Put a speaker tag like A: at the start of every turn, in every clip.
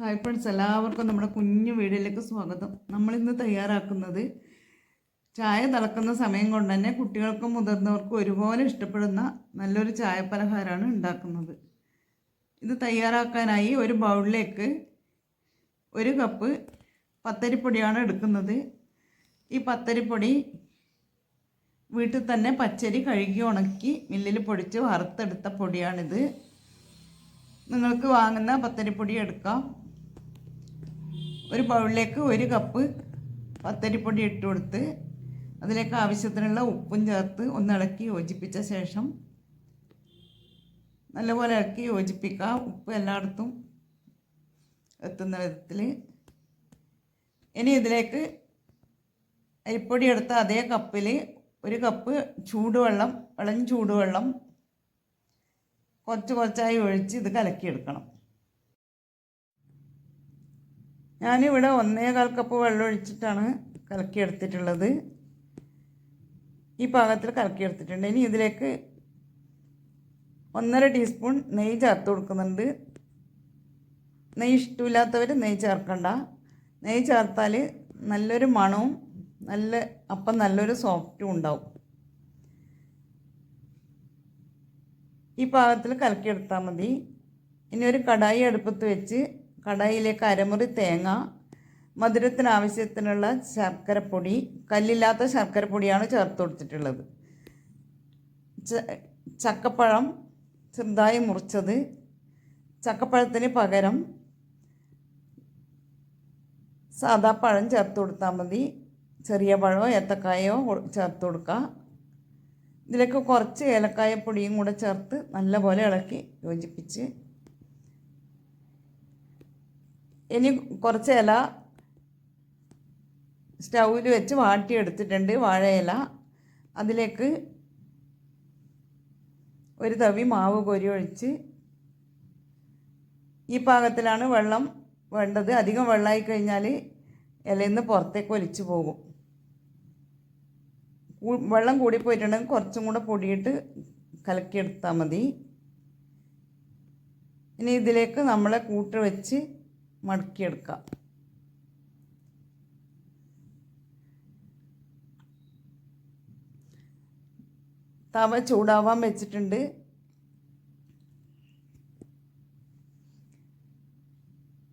A: Hi friends എല്ലാവർക്കും നമ്മുടെ കുഞ്ഞു വീടിലേക്ക് സ്വാഗതം. നമ്മളിന്ന് തയ്യാറാക്കുന്നത് ചായ തിളക്കുന്ന സമയം കൊണ്ട് തന്നെ കുട്ടികൾക്കും മുതിർന്നവർക്കും ഒരുപോലെ ഇഷ്ടപ്പെടുന്ന നല്ലൊരു ചായ പലഹാരമാണ് ഉണ്ടാക്കുന്നത്. ഇത് തയ്യാറാക്കാനായി ഒരു ബൗളിലേക്ക് ഒരു കപ്പ് പത്തരിപ്പൊടിയാണ് എടുക്കുന്നത്. ഈ പത്തരിപ്പൊടി വീട്ടിൽ തന്നെ പച്ചരി കഴുകി ഉണക്കി മില്ലിൽ പൊടിച്ച് വറുത്തെടുത്ത പൊടിയാണിത്. നിങ്ങൾക്ക് വാങ്ങുന്ന പത്തരിപ്പൊടി എടുക്കാം. ഒരു ബൗളിലേക്ക് ഒരു കപ്പ് പത്തരിപ്പൊടി ഇട്ട് കൊടുത്ത് അതിലേക്ക് ആവശ്യത്തിനുള്ള ഉപ്പും ചേർത്ത് ഒന്ന് ഇളക്കി യോജിപ്പിച്ച ശേഷം നല്ലപോലെ ഇളക്കി യോജിപ്പിക്കുക. ഉപ്പ് എല്ലായിടത്തും എത്തുന്ന വിധത്തിൽ. ഇനി ഇതിലേക്ക് അരിപ്പൊടി എടുത്ത അതേ കപ്പിൽ ഒരു കപ്പ് ചൂടുവെള്ളം ഇളം ചൂടുവെള്ളം കുറച്ച് കുറച്ചായി ഒഴിച്ച് ഇത് കലക്കിയെടുക്കണം. ഞാനിവിടെ ഒന്നേകാൽ കപ്പ് വെള്ളം ഒഴിച്ചിട്ടാണ് കലക്കിയെടുത്തിട്ടുള്ളത്. ഈ പാകത്തിൽ കലക്കിയെടുത്തിട്ടുണ്ട്. ഇനി ഇതിലേക്ക് ഒന്നര ടീസ്പൂൺ നെയ്യ് ചേർത്ത് കൊടുക്കുന്നുണ്ട്. നെയ്യ് ഇഷ്ടമില്ലാത്തവർ നെയ്യ് ചേർക്കണ്ട. നെയ്യ് ചേർത്താൽ നല്ലൊരു മണവും നല്ല അപ്പം നല്ലൊരു സോഫ്റ്റും ഉണ്ടാവും. ഈ പാകത്തിൽ കലക്കിയെടുത്താൽ മതി. ഇനി ഒരു കടായി അടുപ്പത്ത് വെച്ച് കടായിലേക്ക് അരമുറി തേങ്ങ മധുരത്തിന് ആവശ്യത്തിനുള്ള ശർക്കരപ്പൊടി കല്ലില്ലാത്ത ശർക്കരപ്പൊടിയാണ് ചേർത്ത് കൊടുത്തിട്ടുള്ളത്. ചക്കപ്പഴം ചെറുതായി മുറിച്ചത് ചക്കപ്പഴത്തിന് പകരം സാദാ പഴം ചേർത്ത് കൊടുത്താൽ മതി. ചെറിയ പഴമോ ഏത്തക്കായോ ചേർത്ത് കൊടുക്കുക ഇതിലേക്ക് കുറച്ച് ഏലക്കായ പൊടിയും കൂടെ ചേർത്ത് നല്ലപോലെ ഇളക്കി യോജിപ്പിച്ച് ഇനി കുറച്ച് ഇല സ്റ്റൗവിൽ വെച്ച് വാട്ടിയെടുത്തിട്ടുണ്ട് വാഴയില അതിലേക്ക് ഒരു തവി മാവ് കൊരി ഒഴിച്ച് ഈ പാകത്തിലാണ് വെള്ളം വേണ്ടത്. അധികം വെള്ളമായി കഴിഞ്ഞാൽ ഇലയിൽ നിന്ന് പുറത്തേക്ക് ഒലിച്ചു പോകും. വെള്ളം കൂടിപ്പോയിട്ടുണ്ടെങ്കിൽ കുറച്ചും കൂടെ പൊടിയിട്ട് കലക്കിയെടുത്താൽ മതി. ഇനി ഇതിലേക്ക് നമ്മളെ കൂട്ട് വെച്ച് മടക്കിയെടുക്കാം തവ ചൂടാവാൻ വെച്ചിട്ടുണ്ട്.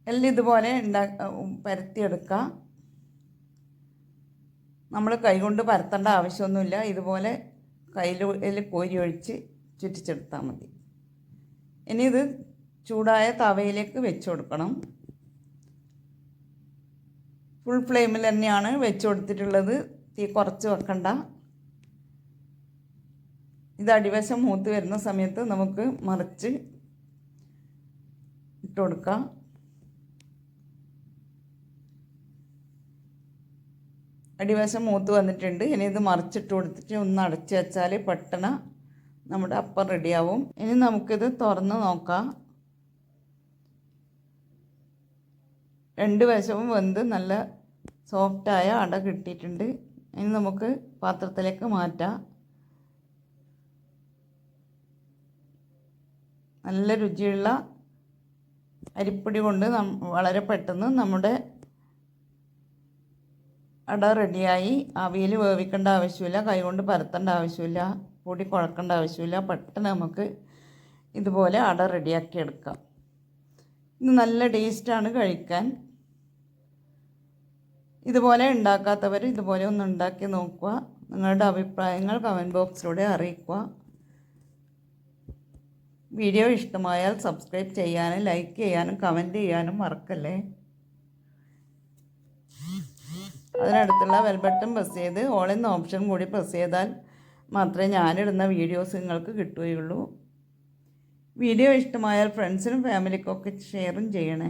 A: എല്ലാം ഇതുപോലെ ഉണ്ടാ പരത്തിയെടുക്കുക. നമ്മൾ കൈകൊണ്ട് പരത്തേണ്ട ആവശ്യമൊന്നുമില്ല. ഇതുപോലെ കയ്യിൽ കോരി ഒഴിച്ച് ചുറ്റിച്ചെടുത്താൽ മതി. ഇനി ഇത് ചൂടായ തവയിലേക്ക് വെച്ച് കൊടുക്കണം. ഫുൾ ഫ്ലെയിമിൽ തന്നെയാണ് വെച്ച് കൊടുത്തിട്ടുള്ളത്. തീ കുറച്ച് വെക്കണ്ട. ഇത് അടിവശം മൂത്ത് വരുന്ന സമയത്ത് നമുക്ക് മറിച്ച് ഇട്ട് കൊടുക്കാം. അടിവശം മൂത്ത് വന്നിട്ടുണ്ട്. ഇനി ഇത് മറിച്ചിട്ട് കൊടുത്തിട്ട് ഒന്ന് അടച്ച് വെച്ചാൽ പെട്ടെന്ന് നമ്മുടെ അപ്പം റെഡിയാവും ഇനി നമുക്കിത് തുറന്ന് നോക്കാം. രണ്ട് വശവും വെന്ത് നല്ല സോഫ്റ്റായ അട കിട്ടിയിട്ടുണ്ട്. ഇനി നമുക്ക് പാത്രത്തിലേക്ക് മാറ്റാം. നല്ല രുചിയുള്ള അരിപ്പൊടി കൊണ്ട് വളരെ പെട്ടെന്ന് നമ്മുടെ അട റെഡിയായി അവിയിൽ വേവിക്കേണ്ട ആവശ്യമില്ല കൈകൊണ്ട് പരത്തേണ്ട ആവശ്യമില്ല പൊടി കുഴക്കേണ്ട ആവശ്യമില്ല. പെട്ടെന്ന് നമുക്ക് ഇതുപോലെ അട റെഡിയാക്കി എടുക്കാം. ഇത് നല്ല ടേസ്റ്റാണ് കഴിക്കാൻ. ഇതുപോലെ ഉണ്ടാക്കാത്തവർ ഇതുപോലെ ഒന്ന് ഉണ്ടാക്കി നോക്കുക. നിങ്ങളുടെ അഭിപ്രായങ്ങൾ കമന്റ് ബോക്സിലൂടെ അറിയിക്കുക. വീഡിയോ ഇഷ്ടമായാൽ സബ്സ്ക്രൈബ് ചെയ്യാനും ലൈക്ക് ചെയ്യാനും കമന്റ് ചെയ്യാനും മറക്കല്ലേ? അതിനടുത്തുള്ള ബെൽ ബട്ടൺ പ്രസ് ചെയ്ത് ഓൾ ഓപ്ഷൻ കൂടി പ്രസ് ചെയ്താൽ മാത്രമേ ഞാനിടുന്ന വീഡിയോസ് നിങ്ങൾക്ക് കിട്ടുകയുള്ളൂ. വീഡിയോ ഇഷ്ടമായാൽ ഫ്രണ്ട്സിനും ഫാമിലിക്കൊക്കെ ഷെയറും ചെയ്യണേ.